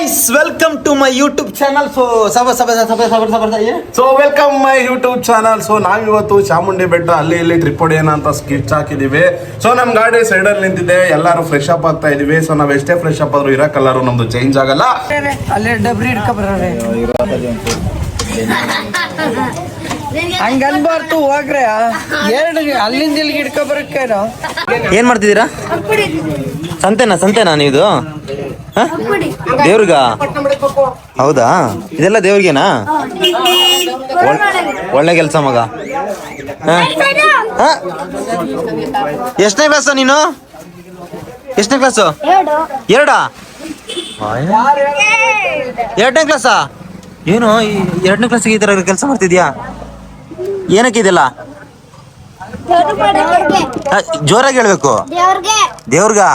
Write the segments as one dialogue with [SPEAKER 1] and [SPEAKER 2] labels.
[SPEAKER 1] Guys welcome to my YouTube channel so ಸಬ ಸಬ ಸಬ ಸಬ ಸಬ
[SPEAKER 2] so welcome my YouTube channel so ನಾವಿವತ್ತು ಚಾಮುಂಡಿ ಬೆಟ್ಟ ಅಲ್ಲಿ ಇಲ್ಲಿ ಟ್ರಿಪ್ ಹೊಡೆಯೋಣ ಅಂತ ಸ್ಕಿಚ್ ಹಾಕಿದೀವಿ. ಸೊ ನಮ್ಮ ಗಾಡಿ ಸೈಡಲ್ಲಿ ನಿಂತಿದೆ. ಎಲ್ಲರೂ ಫ್ರೆಶ್ ಅಪ್ ಆಗ್ತಾ ಇದೀವಿ. ಸೊ ನಾವ್ ಎಷ್ಟೇ ಫ್ರೆಶ್ ಅಪ್ ಆದ್ರೂ ಇರೋ ಕಲರ್ ನಮ್ದು ಚೇಂಜ್ ಆಗಲ್ಲ.
[SPEAKER 3] ಅಲ್ಲೇ ಡಬ್ರಿ ಹಿಡ್ಕೊಬರ್ರಿ ಹಂಗ ಅನ್ಬಾರ್ದು ಹೋಗ್ರೆ. ಎರಡು ಅಲ್ಲಿಂದ ಇಲ್ಲಿಗೆ ಹಿಡ್ಕೊಬರಕ್ಕೇನೋ?
[SPEAKER 1] ಏನ್ ಮಾಡ್ತಿದ್ದೀರಾ? ಸಂತೆನಾ ಸಂತೆನಾ ನೀವು ಹ? ದೇವ್ರಿಗ? ಹೌದಾ? ಇದೆಲ್ಲ ದೇವ್ರಿಗೇನಾ? ಒಳ್- ಒಳ್ಳೆ ಕೆಲಸ ಮಗ. ಹ? ಹ? ಎಷ್ಟನೇ ಕ್ಲಾಸ ನೀನು? ಎಷ್ಟನೇ ಕ್ಲಾಸು ಎರಡಾ. ಎರಡನೇ ಕ್ಲಾಸಾ ಏನು ಈ ಎರಡನೇ ಕ್ಲಾಸಿಗೆ ಈ ಥರ ಕೆಲಸ ಮಾಡ್ತಿದ್ಯಾ? ಏನಕ್ಕೆ ಇದೆಲ್ಲ? ಜೋರಾಗಿ ಹೇಳ್ಬೇಕು.
[SPEAKER 4] ದೇವ್ರಿಗೆ.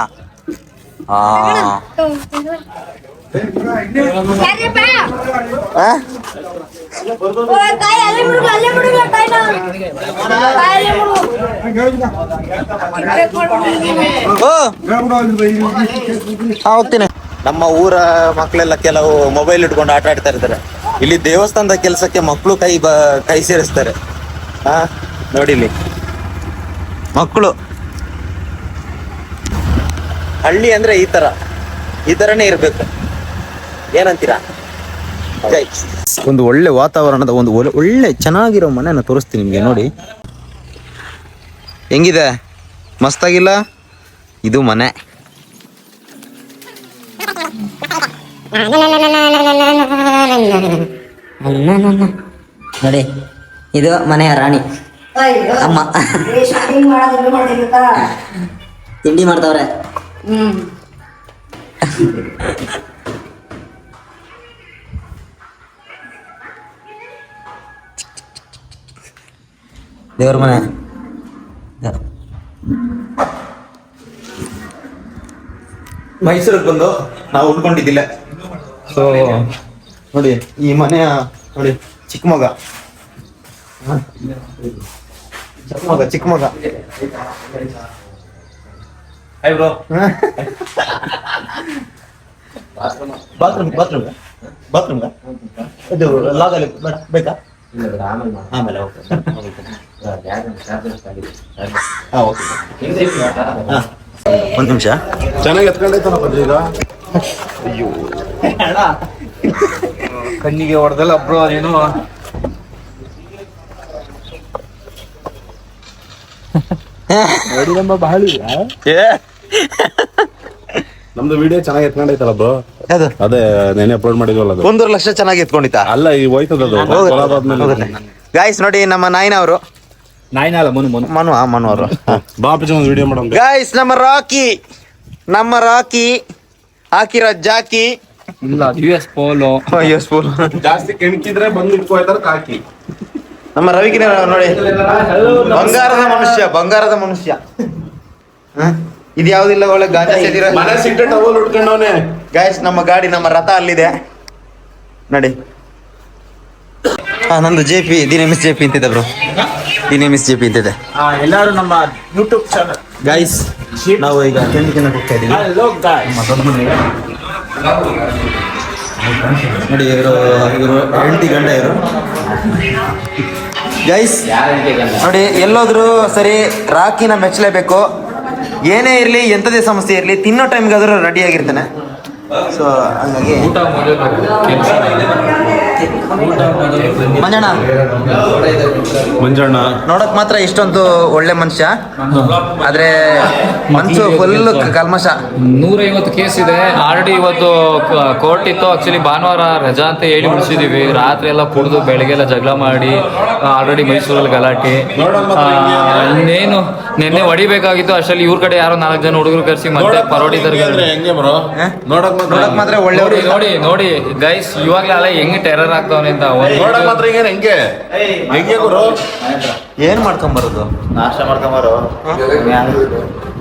[SPEAKER 1] ಹೋಗ್ತೀನಿ. ನಮ್ಮ ಊರ ಮಕ್ಕಳೆಲ್ಲ ಕೆಲವು ಮೊಬೈಲ್ ಇಟ್ಕೊಂಡು ಆಟ ಆಡ್ತಾ ಇರ್ತಾರೆ. ಇಲ್ಲಿ ದೇವಸ್ಥಾನದ ಕೆಲಸಕ್ಕೆ ಮಕ್ಕಳು ಕೈ ಬ, ಕೈ ಸೇರಿಸ್ತಾರೆ. ಹಾ ನೋಡಿ ಇಲ್ಲಿ. ಮಕ್ಕಳು ಹಳ್ಳಿ ಅಂದ್ರೆ ಈ ತರ. ಈ ತರನೇ ಇರ್ಬೇಕು. ಏನಂತೀರಾ. ಒಂದು ಒಳ್ಳೆ ವಾತಾವರಣದ ಒಂದು ಒಳ್ಳೆ ಚೆನ್ನಾಗಿರೋ ಮನೆನ ತೋರಿಸ್ತೀನಿ ನಿಮಗೆ, ನೋಡಿ. ಹೆಂಗಿದೆ? ಮಸ್ತಾಗಿಲ್ಲ? ಇದು ಮನೆ.
[SPEAKER 5] ನೋಡಿ ಇದು ಮನೆಯ ರಾಣಿ. ಅಮ್ಮ. ತಿಂಡಿ ಮಾಡ್ತಾವ್ರೆ ದೇವ್ರ ಮನೆ.
[SPEAKER 1] ಮೈಸೂರಿಗೆ ಬಂದು ನಾವು ಉಳ್ಕೊಂಡಿದ್ದಿಲ್ಲ ಸೊ ನೋಡಿ ಈ ಮನೆಯ ನೋಡಿ ಚಿಕ್ಕ ಮಗ. ಚಿಕ್ಕಮಗ ಚಿಕ್ಕ ಮಗ ಚಿಕ್ಕ ಮಗ. ಬಾತ್ರೂಮ್ ಬಾತ್ರೂಮ್ ಬಾತ್ರೂಮ್ ಇದು ಲಾಗಲ್ಲಿ ಬೇಕಾ? ಆಮೇಲೆ ಓಕೆ ಹಾಂ ಓಕೆ. ಹಾಂ. ಒಂದು ನಿಮಿಷ.
[SPEAKER 2] ಚೆನ್ನಾಗಿ ಎತ್ಕೊಂಡೈತಲ್ಲ ಅಯ್ಯೋ.
[SPEAKER 3] ಕಣ್ಣಿಗೆ ಹೊಡೆದಲ್ಲ ಬ್ರೋ ಬಹಳ
[SPEAKER 2] ನಮ್ದು ವಿಡಿಯೋ ಚೆನ್ನಾಗಿ ಎತ್ಕೊಂಡೈತಲ್ಲ ಬ್ರೋ. ಅದೇ ನೆನೆ ಅಪ್ಲೋಡ್ ಮಾಡಿದ್ವಲ್ಲ ಅದು.
[SPEAKER 1] ಒಂದೂವರೆ ಲಕ್ಷ ಚೆನ್ನಾಗಿ ಎತ್ಕೊಂಡಿತ್ತ?
[SPEAKER 2] ಅಲ್ಲ ಈ ಹೋಯ್ತದ ಅದು.
[SPEAKER 1] ಗಾಯ್ಸ್ ನೋಡಿ ನಮ್ಮ ನಾಯಿನ
[SPEAKER 3] ಅಲ್ಲ ಮನು ಮನು.
[SPEAKER 1] ಮನು ಆ ಮನು ಅವರು.
[SPEAKER 2] ಬಾ ಅಪ್ಪಾಜಿ ಒಂದು ವಿಡಿಯೋ ಮಾಡೋಣ
[SPEAKER 1] ಗೈಸ್ ನಮ್ಮ ರಾಕಿ ನಮ್ಮ ರಾಕಿ ಹಾಕಿರೋ ಜಾಕಿ
[SPEAKER 3] ಇಲ್ಲ ಯು ಎಸ್ ಪೋಲೋ
[SPEAKER 1] ಅಯ್ಯೋ ಸ್ಪೂನ್
[SPEAKER 2] ಜಾಸ್ತಿ ಕೆಣಕಿದ್ರೆ ಬಂದು ಇಟ್ಕೊಯ್ತಾರ ಕಾಕಿ.
[SPEAKER 1] ನಮ್ಮ ರವಿಕಿನ ನೋಡಿ. ಬಂಗಾರದ ಮನುಷ್ಯ ಬಂಗಾರದ ಮನುಷ್ಯ. ಹ? ಇದು ಯಾವ್ದಿಲ್ಲ ಒಳ್ಳೆ ಗಾಂಜಾ ಸೇದಿರೋ
[SPEAKER 2] ಮನೆ ಸಿಟ್ಟೆ ಟವಲ್ ಉಟ್ಕೊಂಡವನೆ.
[SPEAKER 1] ಗಾಯ್ಸ್ ನಮ್ಮ ಗಾಡಿ ನಮ್ಮ ರಥ ಅಲ್ಲಿದೆ. ನೋಡಿ. ಹಾ ನಂದು ಜೆ ಪಿ ದಿನೇಮಿಸ್ ಮಿಸ್ ಜೆ ಪಿ ಅಂತಿದೆ bro the miss G P ಅಂತಿದೆ
[SPEAKER 3] ಎಲ್ಲಾರು ನಮ್ಮ ಯೂಟ್ಯೂಬ್ ಚಾನಲ್
[SPEAKER 1] ಗೈಸ್ ನಾವು ಈಗ ತಿಂಡಿ ತಿನ್ನಕ್ಕೆ ಹೋಗ್ತಾ ಇದ್ದೀವಿ
[SPEAKER 3] ಹಲೋ ಗಾಯ್ಸ್
[SPEAKER 1] ನೋಡಿ ಇವರು ಇವರು ಹೆಂಡತಿ ಗಂಡ ಇವರು. ಗೈಸ್ ನೋಡಿ ಎಲ್ಲೋದ್ರು ಸರಿ ರಾಕಿನ ಮೆಚ್ಚಲೇಬೇಕು. ಏನೇ ಇರಲಿ ಎಂಥದೇ ಸಮಸ್ಯೆ ಇರಲಿ ತಿನ್ನೋ ಟೈಮ್ಗಾದ್ರೂ ರೆಡಿ ಆಗಿರ್ತಾನೆ. ಸೊ ಹಂಗಾಗಿ ಮಂಜಣ್ಣ.
[SPEAKER 2] ಮಂಜಣ್ಣ.
[SPEAKER 1] ನೋಡಕ್ ಮಾತ್ರ ಇಷ್ಟೊಂದು ಒಳ್ಳೆ ಮನುಷ್ಯ. ಆದ್ರೆ ಮನ್ಸು ಫುಲ್ ಕಲ್ಮಶ.
[SPEAKER 6] ನೂರೈವತ್ತು ಕೇಸ್ ಇದೆ. ಆಲ್ರೆಡಿ ಇವತ್ತು ಕೋರ್ಟ್ ಇತ್ತು. ಆಕ್ಚುಲಿ ಭಾನುವಾರ ರಜಾ ಅಂತ ಹೇಳಿ ಉಳಿಸಿದೀವಿ ರಾತ್ರಿ ಎಲ್ಲ ಕುಡಿದು ಬೆಳಗ್ಗೆಲ್ಲ ಜಗಳ ಮಾಡಿ ಆಲ್ರೆಡಿ ಮೈಸೂರಲ್ಲಿ ಗಲಾಟೆ. ಇನ್ನೇನು ನಿನ್ನೆ ಹೊಡಿಬೇಕಾಗಿತ್ತು. ಅಷ್ಟರಲ್ಲಿ ಇವ್ರ ಕಡೆ ಯಾರೋ ನಾಲ್ಕು ಜನ ಹುಡುಗರು ಕರೆಸಿ ಮತ್ತೆ ಪರೋಡಿ
[SPEAKER 2] ಹೆಂಗೆ ಹೆಂಗೆ ಬ್ರೋ? ನೋಡಕ್ ಮಾತ್ರ
[SPEAKER 1] ಒಳ್ಳೆ
[SPEAKER 6] ನೋಡಿ ನೋಡಿ ಗೈಸ್ ಇವಾಗಲೇ ಅಲ್ಲ ಹೆಂಗೆ ಟೆರರ್ ಆಗ್ತಾವನೆ. ಅಂತ ಒಂದು
[SPEAKER 2] ನೋಡಕ್ ಮಾತ್ರ ಹಿಂಗೇನ್ ಹೆಂಗೆ. ಹೆಂಗೆ ಗುರು.
[SPEAKER 1] ಏನ್ ಮಾಡ್ಕೊಂಬರೋದು?
[SPEAKER 5] ನಾಷ್ಟ ಮಾಡ್ಕೊಂಬಾರು?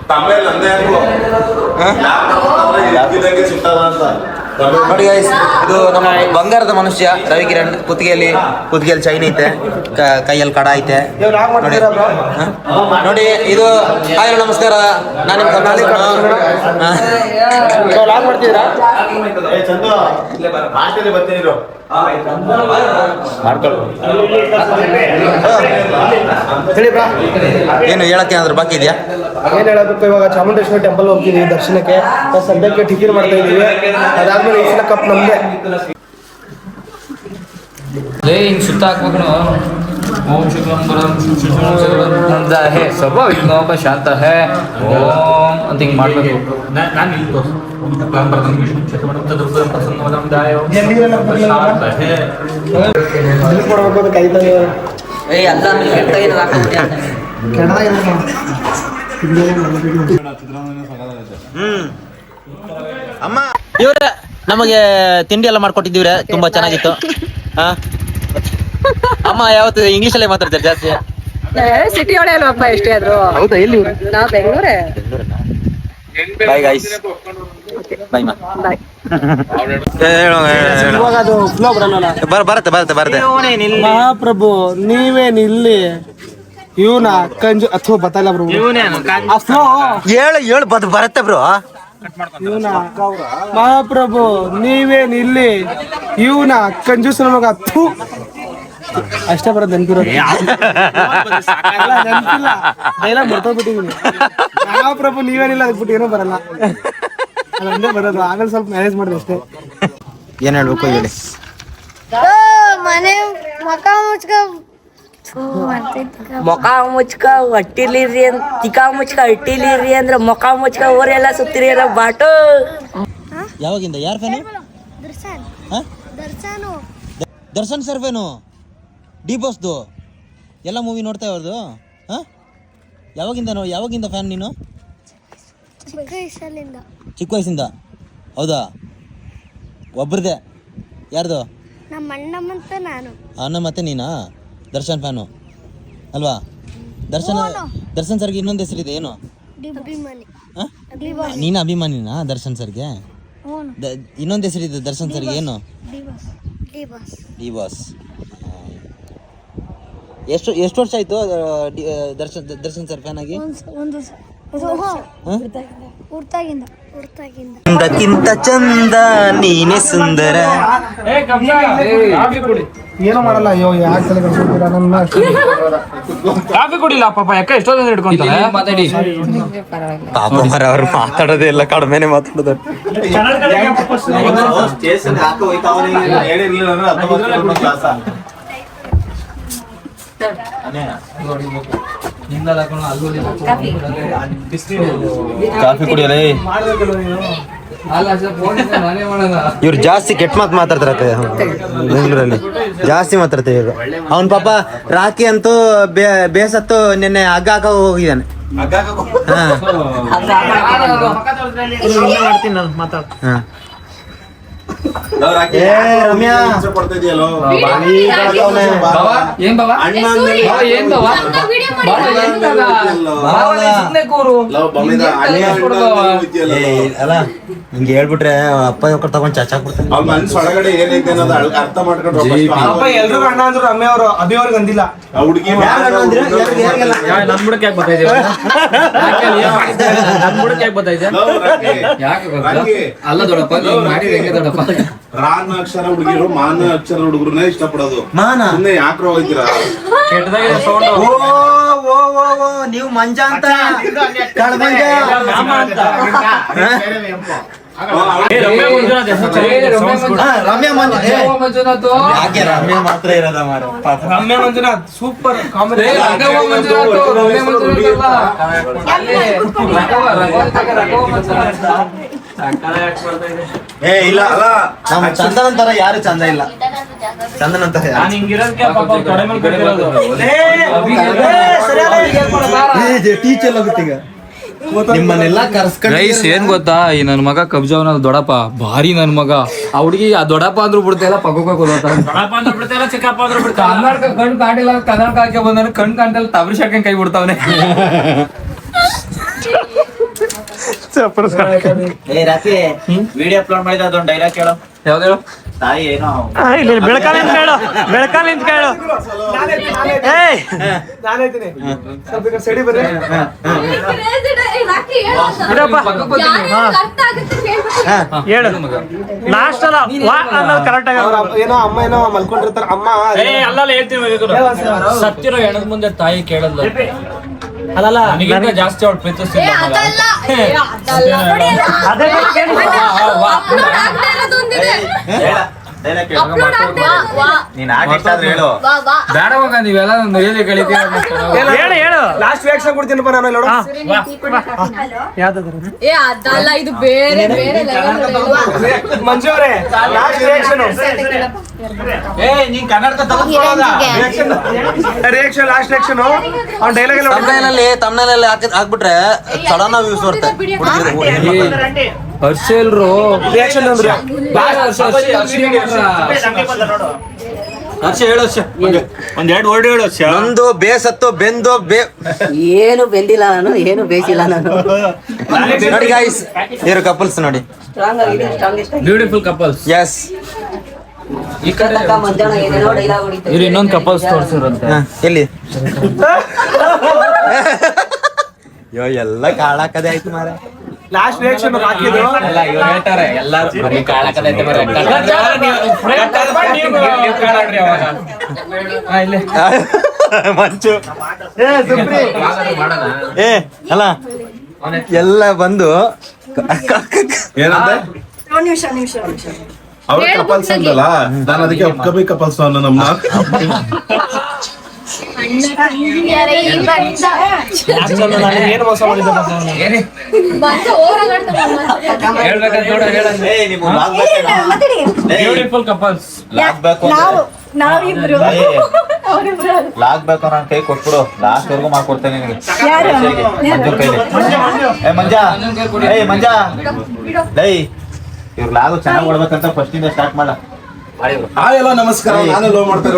[SPEAKER 2] ಬರೋ ನಂದೇ ಇದ್ದಿದ್ದಂಗೆ ಸುಟ್ಟದ ಅಂತ.
[SPEAKER 1] ನೋಡಿ ಗೈಸ್ ಇದು ನಮ್ಮ ಬಂಗಾರದ ಮನುಷ್ಯ ರವಿಕಿರಣ್ ಕುತ್ತಿಗೆಯಲ್ಲಿ ಕುತ್ತಿಗೆಯಲ್ಲಿ ಚೈನ್ ಐತೆ ಕೈಯಲ್ಲಿ ಕಡ ಐತೆ. ನೋಡಿ. ನೋಡಿ ಇದು ಹಾಯ್ ನಮಸ್ಕಾರ. ನಾನು ನಿಮ್ಮ ಕರ್ನಾಟಕ ಏನು ಹೇಳಕ್ಕೆ ಅದ್ರ ಬಾಕಿ ಇದೆಯಾ?
[SPEAKER 7] ಏನ್ ಹೇಳಬೇಕು ಇವಾಗ ಚಾಮುಂಡೇಶ್ವರಿ ಟೆಂಪಲ್ ಹೋಗ್ತೀವಿ ದರ್ಶನಕ್ಕೆ. ಸದ್ಯಕ್ಕೆ ಟಿಕೆಟ್ ಮಾಡ್ತಾ ಇದೀವಿ ಅದಾದ್ಮೇಲೆ ಈ ಸಲ ಕಪ್ ನಮ್ದೆ
[SPEAKER 6] ಲೇ ಹಿಂಗ್ ಸುತ್ತ ಹಾಕ್ಬೇಕು ನಾವು. ಓಂ ಶುಕ್ಲಂ ವರಂ ಶುಕ್ಲಂ ಹೇ ಸರ್ವ ವಿಘ್ನೋಪ ಶಾಂತ ಹೇ ಓಂ ಅಂತ ಹಿಂಗ್ ಮಾಡ್ಬೇಕು ನಾನು ಇಲ್ಲಿ ತೋರ್ಸು. ಓಂ ಶುಕ್ಲಾಂ ವರದಂ ವಿಷ್ಣುಂ ಶಶಿವರ್ಣಂ ಚತುರ್ಭುಜಂ ಪ್ರಸನ್ನವದಂ ಧ್ಯಾಯೋ. ಶಾಂತ ಹೇ.
[SPEAKER 7] ಟಿಕೆಟ್ ಕೊಡ್ಬೇಕು ಅಂತ ಕಾಯ್ತಾ ಇದೀವಿ.
[SPEAKER 5] ಏ ಅಲ್ಲ
[SPEAKER 1] ಹ್ಮ್ ಅಮ್ಮ ಇವ್ರೆ ನಮಗೆ ತಿಂಡಿ ಎಲ್ಲ ಮಾಡ್ಕೊಟ್ಟಿದ್ದೀವ್ರೆ ತುಂಬಾ ಚೆನ್ನಾಗಿತ್ತು. ಹಾ? ಅಮ್ಮ ಯಾವತ್ತು ಇಂಗ್ಲಿಷ್ ಅಲ್ಲೇ ಮಾತಾಡ್ತಾರೆ ಜಾಸ್ತಿ?
[SPEAKER 8] ಸಿಟಿ ಒಳಗೆ ಅಲ್ವಪ್ಪ ಎಷ್ಟೇ ಆದ್ರು?
[SPEAKER 1] ಹೌದಾ ಎಲ್ಲಿ?
[SPEAKER 8] ನಾವ್ ಬೆಂಗಳೂರೇ.
[SPEAKER 1] ಬಾಯ್ ಗೈಸ್ ಬಾಯ್ ಮಾ
[SPEAKER 8] ಬಾಯ್
[SPEAKER 7] ಇವಾಗ ಅದು ಫ್ಲೋ ಬರಲ್ಲ
[SPEAKER 1] ಬರ ಬರುತ್ತೆ ಬರುತ್ತೆ ಬರುತ್ತೆ.
[SPEAKER 7] ಮಹಾಪ್ರಭು ನೀವೇನ್ ಇಲ್ಲಿ ಇವನ ಕಂಜು ಅಥವಾ ಬತ್ತಲ್ಲ ಬ್ರೋ. ಆ ಫ್ಲೋ
[SPEAKER 1] ಏಳು ಏಳು ಬದ್ ಬರುತ್ತೆ ಬ್ರೋ.
[SPEAKER 7] ಇವನ ಮಹಾಪ್ರಭು ನೀವೇನ್ ಇಲ್ಲಿ? ಇವನ ಕಂಜೂಸ್ ಮಗ ಥು. ಅಷ್ಟೇ ಬರೋದು ನೆನಪಿರೋದು ನೆನಪಿಲ್ಲ. ಡೈಲಾಗ್ ಮರ್ತೋಗ್ಬಿಟ್ಟಿದೀನಿ. ಮಹಾಪ್ರಭು ನೀವೇನಿಲ್ಲ ಅದಕ್ಕೆ ಏನೂ ಬರಲ್ಲ. ಅದೊಂದೇ ಬರೋದು. ಆಗಲ್ ಸ್ವಲ್ಪ ಮ್ಯಾನೇಜ್ ಮಾಡಿದೆ ಅಷ್ಟೇ.
[SPEAKER 1] ಏನ್ ಹೇಳ್ಬೇಕು ಹೇಳಿ?
[SPEAKER 4] ಮನೆ ಮಕ ಮುಚ್ಕ.
[SPEAKER 8] ಮೊಕ ಮುಚ್ಕ ಹೊಟ್ಟಿಲಿರಿ ಅಂತ ತಿಕ ಮುಚ್ಕ ಹಟ್ಟಿಲಿರಿ ಅಂದ್ರ ಮೊಕ ಮುಚ್ಕ ಊರೆಲ್ಲ ಸುತ್ತಿರಿ ಅಲ್ಲ ಬಾಟು.
[SPEAKER 1] ಯಾವಾಗಿಂದ? ಯಾರ ಫ್ಯಾನು
[SPEAKER 4] ದರ್ಶನ್.
[SPEAKER 1] ಹಾ?
[SPEAKER 4] Darshan.
[SPEAKER 1] Darshan sir fan D ಬಾಸ್ದು ಎಲ್ಲ ಮೂವಿ ನೋಡ್ತಾ ಇರೋದು? ಹಾ? ಯಾವಾಗಿಂದ ನೋ ಯಾವಾಗಿಂದ ಫ್ಯಾನ್ ನೀನು?
[SPEAKER 4] ಚಿಕ್ಕ
[SPEAKER 1] ವಯಸ್ಸಿಂದ? ಹೌದಾ? ಒಬ್ರದೇ? ಯಾರ್ದು?
[SPEAKER 4] ನಮ್ಮ ಅಣ್ಣ ಮತ್ತು ನಾನು.
[SPEAKER 1] ಅಣ್ಣ ಮತ್ತೆ ನೀನಾ? ದರ್ಶನ್ ಫ್ಯಾನು. ಅಲ್ವಾ? ದರ್ಶನ್ ದರ್ಶನ್ ಸರ್ಗೆ ಇನ್ನೊಂದು ಹೆಸರಿದೆ ಏನು? ನೀನು ಅಭಿಮಾನಿನಾ ದರ್ಶನ್ ಸರ್ಗೆ? ಇನ್ನೊಂದು ಹೆಸರಿದೆ ದರ್ಶನ್ ಸರ್ಗೆ ಏನು?
[SPEAKER 4] D boss.
[SPEAKER 1] ಎಷ್ಟು ಎಷ್ಟು ವರ್ಷ ಆಯ್ತು ದರ್ಶನ್ ದರ್ಶನ್ ಸರ್ ಫ್ಯಾನ್ ಆಗಿ? ಚಂದಕ್ಕಿಂತ ಚಂದ ನೀನೆ ಸುಂದರ.
[SPEAKER 7] ಏನು ಮಾಡಲ್ಲ ಅಯ್ಯೋ ಯಾಕೆ ತಲೆ ಕೆಡಿಸ್ಕೊತೀರಾ ನನ್ನ
[SPEAKER 3] ಕಾಫಿ ಕುಡಿಲ್ಲ ಪಾಪ. ಯಾಕೆ ಎಷ್ಟೊಂದು ಹಿಡ್ಕೊಂತಾರೆ
[SPEAKER 6] ಮಾತಾಡಿ.
[SPEAKER 1] ಪಾಪ ಮರ ಅವ್ರು ಮಾತಾಡೋದೇ ಇಲ್ಲ ಕಡಿಮೆನೆ ಮಾತಾಡೋದು. ಕಾಫಿ ಕುಡಿಯಲೇ? ಇವ್ರು ಜಾಸ್ತಿ ಕೆಟ್ಟ ಮಾತು ಮಾತಾಡ್ತಾರೆ ಬೆಂಗಳೂರಲ್ಲಿ. ಜಾಸ್ತಿ ಮಾತಾಡ್ತಾರೆ ಇವರು. ಅವನ್ ಪಾಪ ರಾಕಿ ಅಂತೂ ಬೇಸತ್ತು ನಿನ್ನೆ ಹಗ್ಗ ಹಾಕ ಹೋಗಿದ್ದಾನೆ ಹಾ. ಹಾ. ಏ ರಮ್ಯಾ
[SPEAKER 6] ಏನ್ ಬಾವ ಬಾವ, ಏನ್ ಬಾವ ಬಾವ, ಏನ್ ಬಾವ? ಬಾವ,
[SPEAKER 1] ಹಿಂಗೆ ಹೇಳ್ಬಿಟ್ರೆ ಅಪ್ಪ ಒಕ್ಕರ್ ತಗೊಂಡ್ ಚಾಚಾ ಬಿಡ್ತಾನೆ
[SPEAKER 2] ಅವ್ನ ಮನ್ಸ್ ಒಳಗಡೆ ಏನೈತೆ ಅನ್ನೋದು ಅಳ್- ಅರ್ಥ ಮಾಡ್ಕೊಂಡ್ರು
[SPEAKER 7] ಅಪ್ಪ ಎಲ್ರಿಗೂ ಅಣ್ಣ ಅಂದ್ರು ರಮ್ಯ ಅವರು ಅಭಿ ಅವ್ರಿಗೆ ಅಂದಿಲ್ಲ
[SPEAKER 2] ಹುಡುಗಿ
[SPEAKER 1] ಯಾರ್ಗೆಲ್ಲ?
[SPEAKER 3] ನಮ್ ಬುಡಕ್ಕೆ ಯಾಕೆ ಬರ್ತಾ ಇದೀಯ ನಮ್ ಬುಡಕ್ಕೆ ಯಾಕೆ ಬರ್ತಾ ಇದೆಯಾ
[SPEAKER 6] ಯಾಕೆ ಗೊತ್ತಾ? ಅಲ್ಲ ದೊಡ್ಡಪ್ಪ ನೀನ್ ಮಾಡಿದ್ರೆ ಹೆಂಗೆ ದೊಡ್ಡಪ್ಪ
[SPEAKER 2] ರಾನ ಅಕ್ಷರ ಹುಡುಗಿರು ಮಾನ ಅಕ್ಷರ ಹುಡುಗರನ್ನೇ ಇಷ್ಟಪಡೋದು
[SPEAKER 1] ಮಾನ
[SPEAKER 2] ಸುಮ್ನೆ ಯಾಕ್ರೋ ಹೋಗ್ತೀರಾ
[SPEAKER 3] ಕೆಟ್ಟದಾಗಿದೆ ಸೌಂಡ್
[SPEAKER 1] ಓ ಓ ಓ ಓ ನೀವು ಮಂಜ ಅಂತ ಕಳ್ಮಂಜ
[SPEAKER 3] ಏ, ರಮ್ಯಾ
[SPEAKER 1] ರಮ್ಯಾ ಏ,
[SPEAKER 6] ಮಂಜುನಾಥ್.
[SPEAKER 1] ಯಾಕೆ ರಮ್ಯಾ ಮಾತ್ರ ಇರೋದ ಮಾರ?
[SPEAKER 7] ರಮ್ಯ ಮಂಜುನಾಥ್ ಸೂಪರ್ ಕಾಮಿಡಿ
[SPEAKER 1] ಇಲ್ಲ ಅಲ್ಲ. ನಮ್ಮ ಚಂದನ್ ತರ ಯಾರು ಚಂದ ಇಲ್ಲ. ಚಂದನ್
[SPEAKER 3] ಕಟ್ಟಿರೋದು.
[SPEAKER 1] ಟೀಚರ್ ಆಗುತ್ತೆ ಈಗ ನಿಮ್ಮನ್ನೆಲ್ಲ ಕರ್ಸ್ಕೊಂಡು
[SPEAKER 6] ಗೈಸ್ ಏನ್ ಗೊತ್ತಾ? ಈ ನನ್ ಮಗ ಕಬ್ಜಾವ್ನ ದೊಡಪ್ಪ. ಭಾರಿ ನನ್ ಮಗ. ಆ ಹುಡುಗಿ ಆ ದೊಡಪ್ಪ ಅಂದ್ರೂ ಪಕ್ಕಕ್ಕೆ
[SPEAKER 3] ಬಿಡ್ತಾರ ಚಿಕ್ಕಪ್ಪ ಅಂದ್ರು ಬಿಡ್ತಾ
[SPEAKER 6] ಕನ್ನಡಕ ಕಣ್ ಕಾಣಿಲ್ಲ ಕನ್ನಡಕ ಹಾಕಿ ಬಂದ್ರೆ ಕಣ್ ಕಾಣ್ತಲ್ಲ ತಬ್ರಿ ಶಾಕಂಗ್ ಕೈ ಬಿಡ್ತಾವನೆ.
[SPEAKER 5] ಏ ರಾತ್ರಿ ವಿಡಿಯೋ ಅಪ್ಲೋಡ್ ಮಾಡಿದ ಅದೊಂದು ಡೈಲಾಗ್
[SPEAKER 6] ಯಾವ್ದು ಹೇಳು?
[SPEAKER 5] ತಾಯಿ ಏನೋ
[SPEAKER 3] ಬೆಳಕಾಲ ನಿಂತ ಕೇಳು. ಏಯ್! ಹೇಳು. ಲಾಸ್ಟ್ ಅಲ್ಲ ವಾ ಅನ್ನೋದು ಕರೆಕ್ಟ್ ಆಗಿ
[SPEAKER 7] ಏನೋ ಅಮ್ಮ ಏನೋ ಮಲ್ಕೊಂಡಿರ್ತಾರ ಅಮ್ಮ
[SPEAKER 3] ಏ ಅಲ್ಲಲ್ಲ ಹೇಳ್ತೀನಿ
[SPEAKER 6] ಸತ್ತಿರೋ ಹೆಣದ ಮುಂದೆ ತಾಯಿ ಕೇಳಲ್ಲ.
[SPEAKER 7] ಅಲ್ಲಲ್ಲ
[SPEAKER 6] ನನಗಿಂತ ಜಾಸ್ತಿ ಅವಳು ಪ್ರೀತಿಸ್ತಿಲ್ಲ
[SPEAKER 3] ಅದೇ
[SPEAKER 5] ನೀನ್. ಹೇಳು.
[SPEAKER 4] ವಾ ವಾ.
[SPEAKER 6] ಬೇಡ ಮಗ ನೀವೆಲ್ಲ ಒಂದು ಹೇಳಿ ಕಳಿತೀರ
[SPEAKER 3] ಹೇಳು ಹೇಳು.
[SPEAKER 7] ಲಾಸ್ಟ್ ರಿಯಾಕ್ಷನ್ ಕೊಡ್ತೀನಪ್ಪ ನಾನು ನೋಡು
[SPEAKER 3] ಯಾವ್ದಾದ್ರು.
[SPEAKER 4] ಏ ಅದಲ್ಲ ಇದು ಬೇರೆ ಬೇರೆ ಲೆವೆಲ್
[SPEAKER 7] ಮಂಜು ಅವರೇ ಲಾಸ್ಟ್ ರಿಯಾಕ್ಷನ್
[SPEAKER 5] ಏ ನೀನ್ ಕನ್ನಡಕ
[SPEAKER 7] ರಿಯಾಕ್ಷನ್ ಲಾಸ್ಟ್ ರಿಯಾಕ್ಷನ್ ಅವ್ನ ಡೈಲಾಗ್ ಎಲ್ಲ ಹೊಡ್ದ.
[SPEAKER 1] ತಮ್ನಲ್ಲಿ ತಮ್ನಲ್ಲಿ ಹಾಕ್ಬಿಟ್ರೆ ಸಡನ್ ವ್ಯೂಸ್ ಬರುತ್ತೆ.
[SPEAKER 6] ಹರ್ಷಲ್ರು
[SPEAKER 7] ರಿಯಾಕ್ಷನ್ ಅಂದ್ರೆ?
[SPEAKER 5] ಹರ್ಷ ಹೇಳು ಹರ್ಷ. ಒಂದ್ ಎರಡು ವರ್ಡ್ ಹೇಳು ಹರ್ಷ.
[SPEAKER 1] ನೊಂದು ಬೇಸತ್ತು ಬೆಂದು ಬೇ
[SPEAKER 8] ಏನು ಬೆಂದಿಲ್ಲ ನಾನು ಏನು ಬೇಸಿಲ್ಲ ನಾನು.
[SPEAKER 1] ನೋಡಿ ಗಾಯ್ಸ್ ಇವರು ಕಪಲ್ಸ್ ನೋಡಿ.
[SPEAKER 8] ಸ್ಟ್ರಾಂಗ್ ಆಗಿದೆ ಸ್ಟ್ರಾಂಗೆಸ್ಟ್
[SPEAKER 6] ಬ್ಯೂಟಿಫುಲ್ ಕಪಲ್ಸ್
[SPEAKER 1] ಎಸ್
[SPEAKER 6] ಈ ಕಡೆ ಇವ್ರು ಇನ್ನೊಂದು ಕಪಲ್ಸ್ ತೋರ್ಸಿರಂತೆ.
[SPEAKER 1] ಎಲ್ಲಿ? ಅಯ್ಯೋ ಎಲ್ಲ ಕಾಳಾಕದೆ ಆಯ್ತು ಮಾರ
[SPEAKER 7] ಲಾಸ್ಟ್ ರಿಯಾಕ್ಷನ್ ಹಾಕಿದ್ರು
[SPEAKER 6] ಅಲ್ಲ ಇವ್ರು ಹೇಳ್ತಾರೆ ಎಲ್ಲಾರು ಬರೀ ಕಾಳಕದೈತೆ ಬರೀ
[SPEAKER 1] ಮಂಚು. ಏ ಅಲ್ಲ ಎಲ್ಲ ಬಂದು
[SPEAKER 2] ಏನಂತ?
[SPEAKER 4] ನಿಮಿಷ ನಿಮಿಷ ನಿಮಿಷ.
[SPEAKER 2] ಅವ್ರ ಕಪಲ್ಸ್ ಅಂದಲ್ಲ ನಾನು ಅದಕ್ಕೆ ಅಪ್ಕಮಿಂಗ್ ಕಪಲ್ಸ್ ಅನ್ನೋ
[SPEAKER 4] ನಮ್ಮ
[SPEAKER 7] ಏನು ಮೋಸ ಮಾಡಿದ್ದೆ
[SPEAKER 4] ಬಂದ ಹೋರಾಟ
[SPEAKER 6] ಹೇಳ್ಬೇಕಂತ ನೋಡ ಹೇಳಂದ್ರೆ
[SPEAKER 5] ಏ ನೀವು ಲಾಗ್ ಬೇಕು
[SPEAKER 6] ಬ್ಯೂಟಿಫುಲ್ ಕಪಲ್ಸ್
[SPEAKER 4] ನಾವಿಬ್ರು
[SPEAKER 5] ನನ್ನ ಕೈ ಕೊಟ್ಬಿಡು. ಲಾಸ್ಟ್ ವರ್ಗು ಮಾಡ್ಕೊಡ್ತೇನೆ ನಿನಗೆ. ಮಂಜು ಕೈಲಿ. ಏ ಮಂಜ. ಏ ಮಂಜ. ಲೈ. ಇವ್ರ ಲಾಗು ಚೆನ್ನಾಗಿ ಹೊಡ್ಬೇಕಂತ ಫಸ್ಟ್ ಇಂದ ಸ್ಟಾರ್ಟ್ ಮಾಡ.
[SPEAKER 2] ಹಾಯ್ ಎಲ್ಲ ನಮಸ್ಕಾರ ನಾನು ಲವ್ ಮಾಡ್ತಾ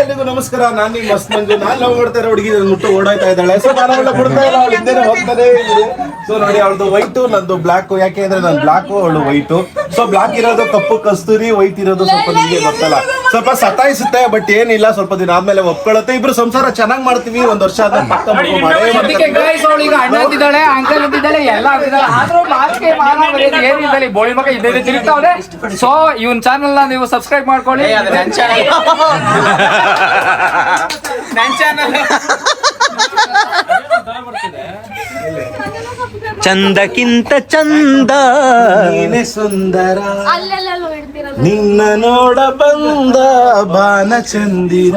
[SPEAKER 2] ಎಲ್ರಿಗೂ ನಮಸ್ಕಾರ. ನಾನು ನಿಮ್ಮ ಮಸ್ತ್ ಮಂಜು. ನಾನು ಲವ್ ಮಾಡ್ತಾ ಇರೋ ಹುಡುಗಿ ಮುಟ್ಟು ಓಡಾಯ್ತಾ ಇದ್ದಾಳೆ. ಸೊ ನಾನು ಅವಳ ಬಿಡ್ತಾ ಇಲ್ಲ. ಅವಳು ಇದ್ದೇನೆ ಹೋಗ್ತಾನೆ ಸೊ ನೋಡಿ ಅವಳದು ವೈಟ್ ನಂದು ಬ್ಲಾಕ್ ಯಾಕೆ ಅಂದ್ರೆ ನಾನು ಬ್ಲಾಕ್ ಅವಳು ವೈಟ್ ಸೊ ಬ್ಲಾಕ್ ಇರೋದು ಕಪ್ಪು ಕಸ್ತೂರಿ ವೈಟ್ ಇರೋದು ಸ್ವಲ್ಪ ನಿಮಗೆ ಗೊತ್ತಲ್ಲ. ಸ್ವಲ್ಪ ಸತಾಯಿಸುತ್ತೆ ಬಟ್ ಏನಿಲ್ಲ. ಸ್ವಲ್ಪ ದಿನ ಆದ್ಮೇಲೆ ಒಪ್ಕೊಳ್ಳುತ್ತೆ ಇಬ್ರು ಸಂಸಾರ ಚೆನ್ನಾಗಿ ಮಾಡ್ತೀವಿ. ಒಂದ್ ವರ್ಷ ಆದ್ಮೇಲೆ ಪಕ್ಕ ಮಗು ಮಾಡೇ
[SPEAKER 6] ಈ ಬೋಳಿ ಮಗ ಇದ್ದೇ ತಿರುಗ್ತಾವ್ರೆ ಸೊ ಇವನ್ ಚಾನಲ್ನ ನೀವು ಸಬ್ಸ್ಕ್ರೈಬ್ ಮಾಡ್ಕೊಳ್ಳಿ. ಚಾನಲ್. ಚಾನಲ್.
[SPEAKER 1] ಚಂದಕ್ಕಿಂತ ಚಂದ.
[SPEAKER 2] ನೀನೆ ಸುಂದರ. ನಿನ್ನ ನೋಡ ಬಂದ ಬಾನ ಚಂದಿರ